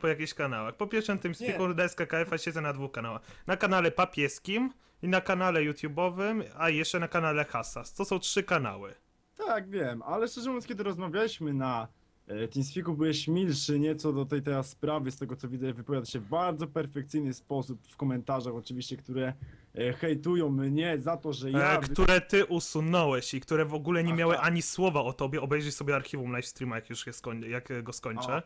po jakichś kanałach. Po pierwszym tym spiku DSKKF siedzę na dwóch kanałach. Na kanale papieskim i na kanale YouTube'owym, a jeszcze na kanale Hassas. To są trzy kanały. Tak, wiem, ale szczerze mówiąc, kiedy rozmawialiśmy na e, TeamSpeaku, byłeś milszy nieco do tej teraz sprawy, z tego co widzę, wypowiada się w bardzo perfekcyjny sposób w komentarzach, oczywiście, które e, hejtują mnie za to, że ja... E, które ty usunąłeś i które w ogóle nie Aha. miały ani słowa o tobie. Obejrzyj sobie archiwum live streama, jak już je skoń- jak go skończę. Aha,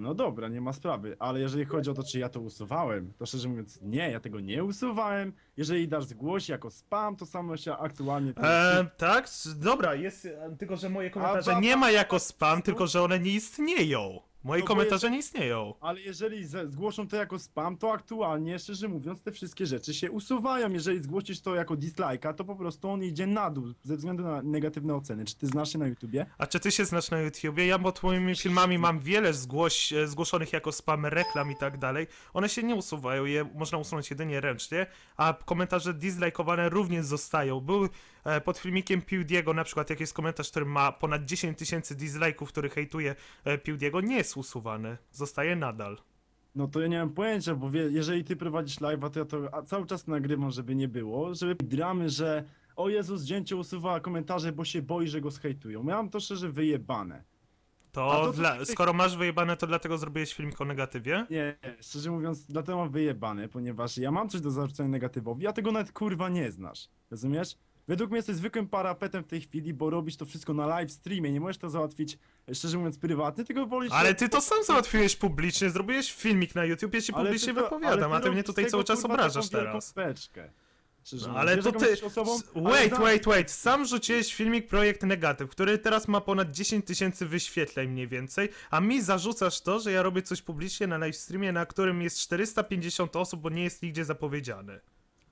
no dobra, nie ma sprawy, ale jeżeli chodzi o to, czy ja to usuwałem, to szczerze mówiąc, nie, ja tego nie usuwałem. Jeżeli dasz zgłoś jako spam, to samo się aktualnie... E, tak, dobra, jest, e, tylko że moje komentarze ba- nie ma ba- jako ba- spam, tylko że one nie istnieją. Moje No komentarze nie istnieją. Ale jeżeli ze- zgłoszą to jako spam, to aktualnie, szczerze mówiąc, te wszystkie rzeczy się usuwają. Jeżeli zgłosisz to jako dislike'a, to po prostu on idzie na dół ze względu na negatywne oceny. Czy ty znasz się na YouTubie? A czy ty się znasz na YouTubie? Ja pod twoimi filmami mam wiele zgłoś, e, zgłoszonych jako spam reklam i tak dalej. One się nie usuwają, je można usunąć jedynie ręcznie, a komentarze dislike'owane również zostają. Był e, pod filmikiem PewDie'ego na przykład jakiś komentarz, który ma ponad 10 tysięcy dislike'ów, który hejtuje e, PewDie'ego, nie jest usuwany. Zostaje nadal. No to ja nie mam pojęcia, bo wie, jeżeli ty prowadzisz live'a, to ja to cały czas nagrywam, żeby nie było, żeby dramy, że o Jezus, dzięcie usuwa komentarze, bo się boi, że go zhejtują. Miałem to szczerze wyjebane. To, to dla, ty- skoro masz wyjebane, to dlatego zrobiłeś filmik o negatywie? Nie, szczerze mówiąc, dlatego mam wyjebane, ponieważ ja mam coś do zarzucenia negatywowi, a tego nawet kurwa nie znasz. Rozumiesz? Według mnie jesteś zwykłym parapetem w tej chwili, bo robisz to wszystko na live streamie, nie możesz to załatwić, szczerze mówiąc, prywatnie, tylko wolisz... Ale ty to sam załatwiłeś publicznie, zrobiłeś filmik na YouTube, ja ci Ale publicznie to- wypowiadam, a ty mnie tutaj cały czas obrażasz teraz. Beczkę. No, ale to ty. Osobą, s- ale Wait, wait, wait. Sam rzuciłeś filmik Projekt Negatyw, który teraz ma ponad 10 tysięcy wyświetleń mniej więcej, a mi zarzucasz to, że ja robię coś publicznie na live streamie, na którym jest 450 osób, bo nie jest nigdzie zapowiedziany.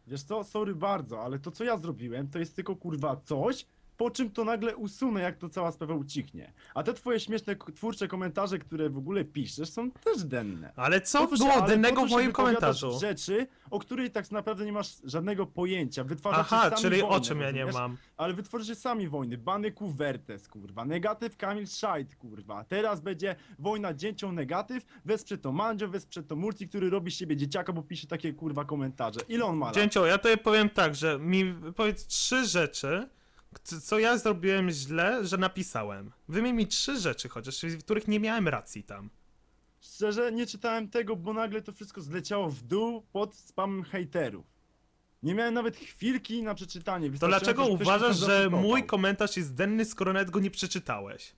Wiesz co, sorry bardzo, ale to co ja zrobiłem, to jest tylko kurwa coś, po czym to nagle usunę, jak to cała sprawa ucichnie. A te twoje śmieszne, twórcze komentarze, które w ogóle piszesz, są też denne. Ale co to było dennego w moim komentarzu? rzeczy, o których tak naprawdę nie masz żadnego pojęcia. Wytwarzacie Aha, sami czyli wojnę, o czym ja nie mam? Ale wytworzycie sami wojny. Bany Kuwertes, kurwa. Negatyw Kamil Szajt, kurwa. Teraz będzie wojna dzięcią negatyw. Wesprze to Mandzio, wesprze to Multi, który robi z siebie dzieciaka, bo pisze takie kurwa komentarze. Ile on ma lat? Dzięcio, ja tobie powiem tak, że mi powiedz trzy rzeczy, co ja zrobiłem źle, że napisałem. Wymień mi trzy rzeczy chociaż, w których nie miałem racji tam. Szczerze, nie czytałem tego, bo nagle to wszystko zleciało w dół pod spamem hejterów. Nie miałem nawet chwilki na przeczytanie. To dlaczego uważasz, że mój komentarz jest denny, skoro nawet go nie przeczytałeś?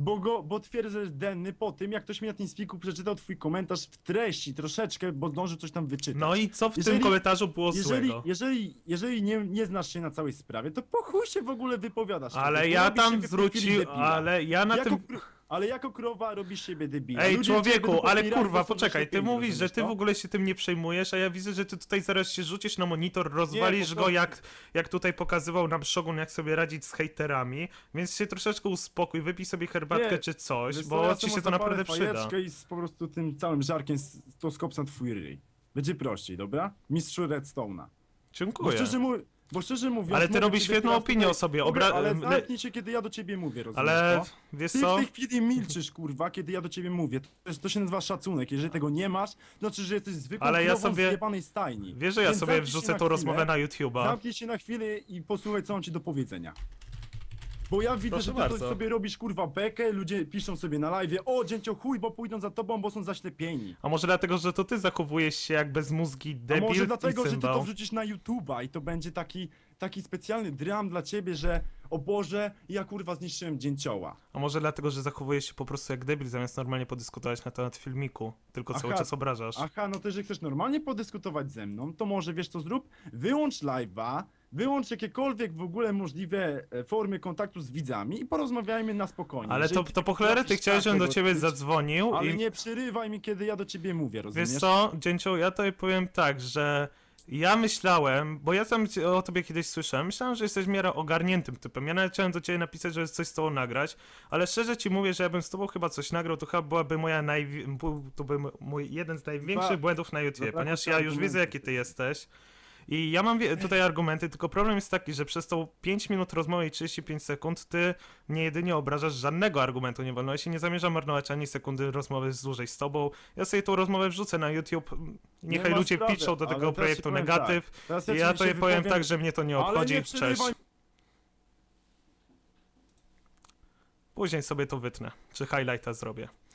Bo go, bo twierdzę, denny po tym, jak ktoś mi na tym spiku przeczytał twój komentarz w treści troszeczkę, bo zdążył coś tam wyczytać. No i co w Jeżeli- tym komentarzu było Jeżeli, złego? jeżeli, jeżeli nie, nie znasz się na całej sprawie, to po chuj się w ogóle wypowiadasz. Ale ja tam zwrócił, ale ja na jako, tym... Ale jako krowa robisz siebie debila. Ej, Ludzie człowieku, ale kurwa, bo poczekaj, ty mówisz, że ty w ogóle się tym nie przejmujesz, a ja widzę, że ty tutaj zaraz się rzucisz na monitor, rozwalisz po go, jak, jak tutaj pokazywał nam Shogun, jak sobie radzić z hejterami, więc się troszeczkę uspokój, wypij sobie herbatkę Nie, czy coś, Wiesz bo ja ci się to naprawdę przyda. i z po prostu tym całym żarkiem to skopsam twój ryj. Będzie prościej, dobra? Mistrzu Redstone'a. Bo Dziękuję. szczerze, mu, bo szczerze mówiąc... Ale ty robisz świetną opinię o sobie, obra- ale le- zamknij się, kiedy ja do ciebie mówię, rozumiesz Ale to? wiesz Ty co? w tej chwili milczysz, kurwa, kiedy ja do ciebie mówię. To, to się nazywa szacunek. Jeżeli tego nie masz, to znaczy, że jesteś zwykłą Ale ja sobie- stajni. Wiesz, że ja Więc sobie wrzucę tą chwilę, rozmowę na YouTube'a. Zamknij się na chwilę i posłuchaj, co mam ci do powiedzenia. Bo ja widzę, Proszę że ty bardzo. sobie robisz kurwa bekę, ludzie piszą sobie na live, o dzięcio chuj, bo pójdą za tobą, bo są zaślepieni. A może dlatego, że to ty zachowujesz się jak bezmózgi A debil może i dlatego, że ty to wrzucisz na YouTube'a i to będzie taki, taki specjalny dram dla ciebie, że o Boże, ja kurwa zniszczyłem dzięcioła. A może dlatego, że zachowujesz się po prostu jak debil, zamiast normalnie podyskutować na temat filmiku, tylko cały Aha. czas obrażasz. Aha, no to jeżeli chcesz normalnie podyskutować ze mną, to może wiesz co zrób? Wyłącz live'a, wyłącz jakiekolwiek w ogóle możliwe e, formy kontaktu z widzami i porozmawiajmy na spokojnie. Ale to, Jeżeli to po cholerę ty chciałeś, żebym do ciebie zadzwonił Ale i... nie przerywaj mi, kiedy ja do ciebie mówię, rozumiesz? Wiesz co, Dzięcioł, ja tobie powiem tak, że ja myślałem, bo ja sam o tobie kiedyś słyszałem, myślałem, że jesteś w miarę ogarniętym typem. Ja nawet chciałem do ciebie napisać, że coś z tobą nagrać, ale szczerze ci mówię, że ja bym z tobą chyba coś nagrał, to chyba byłaby moja był- to by mój jeden z największych Ba- błędów na YouTubie, zabrakło ponieważ ja już widzę, jaki ty jesteś. I ja mam tutaj argumenty, tylko problem jest taki, że przez tą 5 minut rozmowy i 35 sekund ty nie jedynie obrażasz żadnego argumentu nie wolno. Ja się nie zamierzam marnować ani sekundy rozmowy z dłużej z tobą. Ja sobie tą rozmowę wrzucę na YouTube. Niechaj ma ludzie sprawy, piszą do tego projektu negatyw. Ci ja się to je powiem tak, że mnie to nie obchodzi. nie Cześć. Później sobie to wytnę. Czy highlighta zrobię.